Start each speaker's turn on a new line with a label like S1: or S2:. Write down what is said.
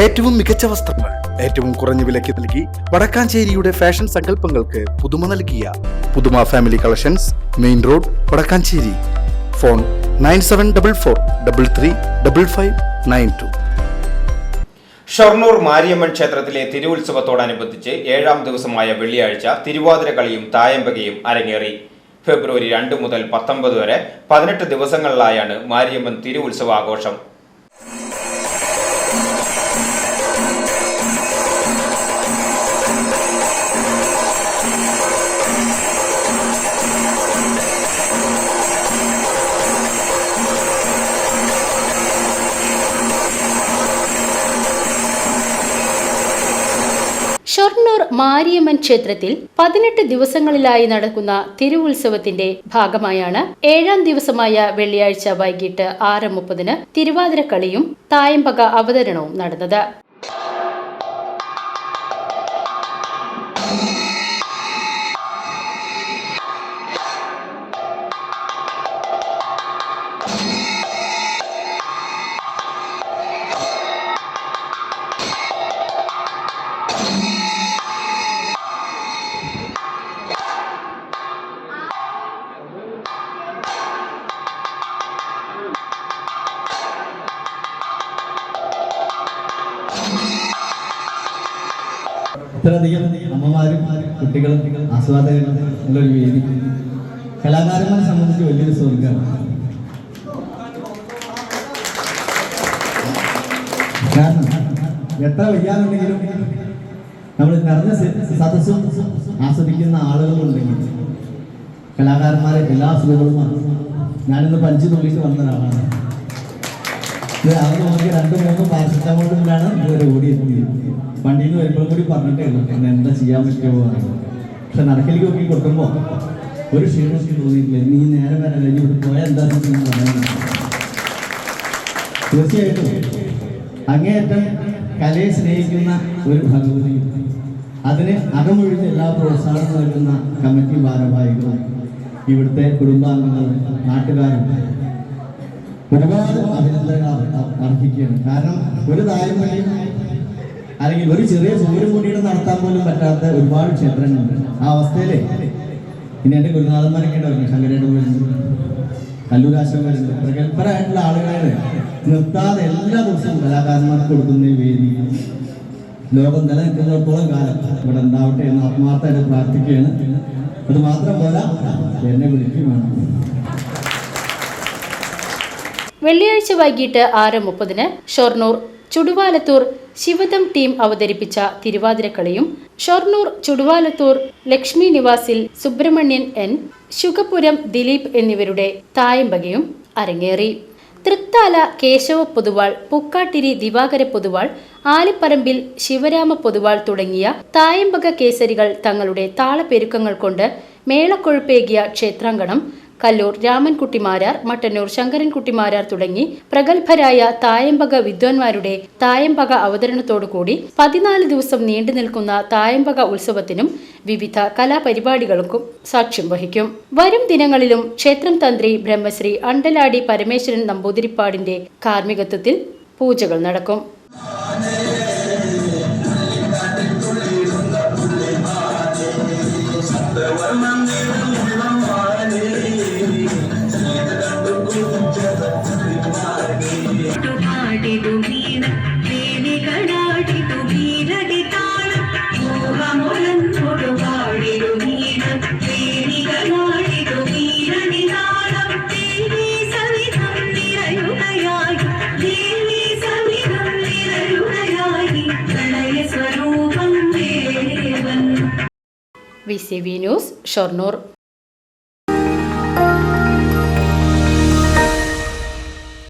S1: ഏറ്റവും മികച്ച വസ്ത്രങ്ങൾ ഏറ്റവും കുറഞ്ഞ വിലയ്ക്ക് നൽകി വടക്കാഞ്ചേരിയുടെ ഫാഷൻ സങ്കല്പങ്ങൾക്ക് പുതുമ നൽകിയ പുതുമ family collections main road Vadakkancherry. Phone nine seven double four double three double five nine two.
S2: Shoranur Mariamman ക്ഷേത്രത്തിലെ തിരുവുത്സവത്തോടനുബന്ധിച്ച് ഏഴാം ദിവസമായ വെള്ളിയാഴ്ച തിരുവാതിര കളിയും തായമ്പകയും അരങ്ങേറി. ഫെബ്രുവരി രണ്ട് മുതൽ പത്തൊമ്പത് വരെ പതിനെട്ട് ദിവസങ്ങളിലായാണ് മാരിയമ്മൻ തിരുവുത്സവാഘോഷം.
S3: ഷൊർണൂർ മാരിയമ്മൻ ക്ഷേത്രത്തിൽ പതിനെട്ട് ദിവസങ്ങളിലായി നടക്കുന്ന തിരുവുത്സവത്തിന്റെ ഭാഗമായാണ് ഏഴാം ദിവസമായ വെള്ളിയാഴ്ച വൈകിട്ട് ആറ് മുപ്പതിന് തിരുവാതിരക്കളിയും തായമ്പക അവതരണവും നടന്നത്.
S4: ഇത്രയധികം അമ്മമാരും കുട്ടികളും ആസ്വാദകരും ഉള്ളൊരു വേദി. കലാകാരന്മാരെ സംബന്ധിച്ച് വലിയൊരു സ്വർഗമാണ് എത്ര വയ്യാന്നുണ്ടെങ്കിലും നമ്മൾ നിറഞ്ഞ സദസ്സും ആസ്വദിക്കുന്ന ആളുകളുണ്ടെങ്കിൽ കലാകാരന്മാരെ എല്ലാ സുഖങ്ങളും ഞാനിന്ന് പഞ്ച് തുള്ളിച്ച് വന്ന ഒരാളാണ്. ഇത് അവർ നോക്കി രണ്ടും മൂന്നും പാരസെറ്റമോളിലാണ് ഇതുവരെ ഓടിയെത്തിയത്. വണ്ടിയിൽ നിന്ന് വരുമ്പോഴും കൂടി പറഞ്ഞിട്ടേ ഉള്ളൂ എന്നെ എന്താ ചെയ്യാൻ പറ്റുമോ. പക്ഷെ നടക്കലേക്ക് നോക്കി കൊടുക്കുമ്പോൾ ഒരു ക്ഷീണം തോന്നിയിട്ടില്ല. നീ നേരെ വരെ കഴിഞ്ഞ് ഇവിടെ പോയാൽ എന്താ പറയുന്നത് തീർച്ചയായിട്ടും അങ്ങേയറ്റം കലയെ സ്നേഹിക്കുന്ന ഒരു ഭഗവതി. അതിന് അകമൊഴിഞ്ഞ് എല്ലാ പ്രോത്സാഹനം നൽകുന്ന കമ്മിറ്റി ഭാരവാഹികളും ഇവിടുത്തെ കുടുംബാംഗങ്ങൾ നാട്ടുകാരും. ഒരുപാട് അഭിനന്ദനങ്ങൾ അർ- അർഹിക്കുകയാണ്. കാരണം ഒരു താരമ്പള്ളിയും അല്ലെങ്കിൽ ഒരു ചെറിയ സൂര്യമുടിയുടെ നടത്താൻ പോലും പറ്റാത്ത ഒരുപാട് ക്ഷേത്രങ്ങളുണ്ട്. ആ അവസ്ഥയിലെ. ഇനി എന്റെ ഗുരുനാഥന്മാരൊക്കെ ഉണ്ടാവും ശങ്കരേട്ടൻ വരുന്നുണ്ട് കല്ലൂരാശം വരുന്നുണ്ട് പ്രഗത്ഭരായിട്ടുള്ള ആളുകളെ നിർത്താതെ എല്ലാ ദിവസവും കലാകാരന്മാർക്ക് കൊടുക്കുന്ന വേദി. ലോകം നിലനിൽക്കുന്നിടത്തോളം കാലം ഇവിടെ ഉണ്ടാവട്ടെ എന്ന് ആത്മാർത്ഥമായിട്ട് പ്രാർത്ഥിക്കുകയാണ്. അത് മാത്രം പോരാ. എന്നെ വിളിക്കുകയാണ്
S3: വെള്ളിയാഴ്ച വൈകിട്ട് ആറ് മുപ്പതിന് ഷൊർണൂർ ചുടുവാലത്തൂർ ശിവദം ടീം അവതരിപ്പിച്ച തിരുവാതിരക്കളിയും ഷൊർണൂർ ചുടുവാലത്തൂർ ലക്ഷ്മി നിവാസിൽ സുബ്രഹ്മണ്യൻ എൻ ശുഖപുരം ദിലീപ് എന്നിവരുടെ തായമ്പകയും അരങ്ങേറി. തൃത്താല കേശവ പൊതുവാൾ പുക്കാട്ടിരി ദിവാകര പൊതുവാൾ ആലിപ്പറമ്പിൽ ശിവരാമ പൊതുവാൾ തുടങ്ങിയ തായമ്പക കേസരികൾ തങ്ങളുടെ താളപ്പെരുക്കങ്ങൾ കൊണ്ട് മേളക്കൊഴുപ്പേകിയ ക്ഷേത്രാങ്കണം കല്ലൂർ രാമൻകുട്ടിമാരാർ മട്ടന്നൂർ ശങ്കരൻകുട്ടിമാരാർ തുടങ്ങി പ്രഗത്ഭരായ തായമ്പക വിദ്വാൻമാരുടെ തായമ്പക അവതരണത്തോടുകൂടി പതിനാല് ദിവസം നീണ്ടു നിൽക്കുന്ന തായമ്പക ഉത്സവത്തിനും വിവിധ കലാപരിപാടികൾക്കും സാക്ഷ്യം വഹിക്കും. വരും ദിനങ്ങളിലും ക്ഷേത്രം തന്ത്രി ബ്രഹ്മശ്രീ അണ്ടലാടി പരമേശ്വരൻ നമ്പൂതിരിപ്പാടിന്റെ കാർമ്മികത്വത്തിൽ പൂജകൾ നടക്കും. V C V news Shoranur